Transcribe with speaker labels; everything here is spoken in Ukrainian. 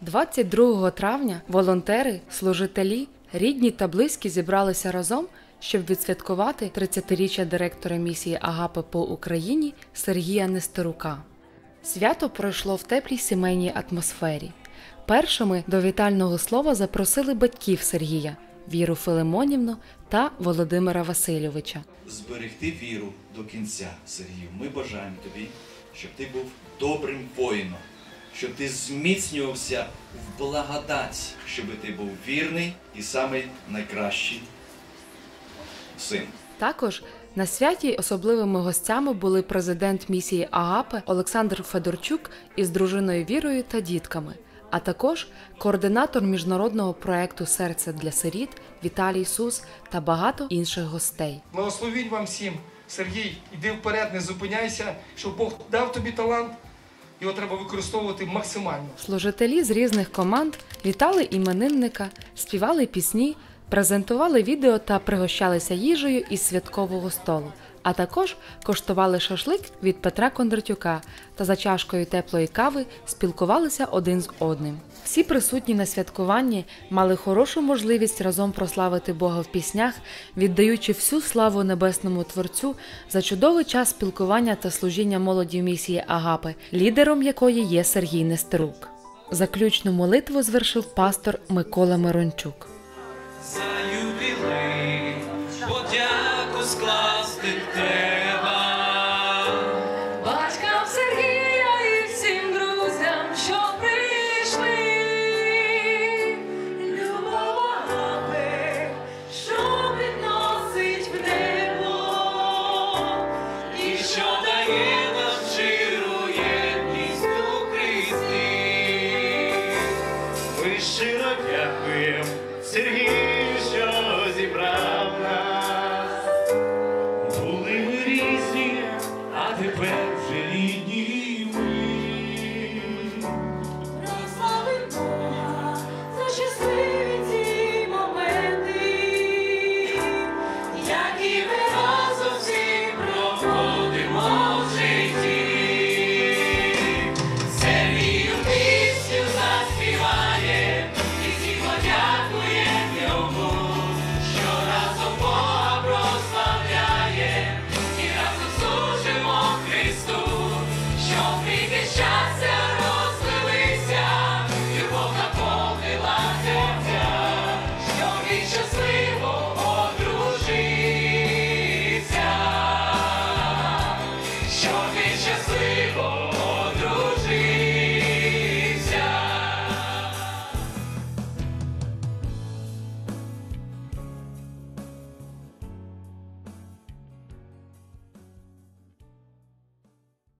Speaker 1: 22 травня волонтери, служителі, рідні та близькі зібралися разом, щоб відсвяткувати 30-річчя директора місії Агапи по Україні Сергія Нестерука. Свято пройшло в теплій сімейній атмосфері. Першими до вітального слова запросили батьків Сергія Віру Филимонівну та Володимира Васильовича.
Speaker 2: зберегти віру до кінця, Сергію. Ми бажаємо тобі, щоб ти був добрим воїном, щоб ти зміцнювався в благодать, щоб ти був вірний і самий найкращий син.
Speaker 1: Також на святі особливими гостями були президент місії АГАПЕ Олександр Федорчук із дружиною Вірою та дітками, а також координатор міжнародного проекту Серце для сиріт Віталій Сус та багато інших гостей.
Speaker 3: Благословіть вам всім. Сергій, іди вперед, не зупиняйся, що Бог дав тобі талант, його треба використовувати максимально.
Speaker 1: Служителі з різних команд вітали іменинника, співали пісні, презентували відео та пригощалися їжею із святкового столу, а також коштували шашлик від Петра Кондратюка та за чашкою теплої кави спілкувалися один з одним. Всі присутні на святкуванні мали хорошу можливість разом прославити Бога в піснях, віддаючи всю славу небесному Творцю за чудовий час спілкування та служіння молоді місії Агапи, лідером якої є Сергій Нестерук. Заключну молитву звершив пастор Микола Мирончук.
Speaker 4: Батькам Сергія і всім друзям, що прийшли, любов Агапи, що підносить в небо,
Speaker 5: І що дає нам щиру єдність у Христі. Ми щиро дякуємо, Сергій,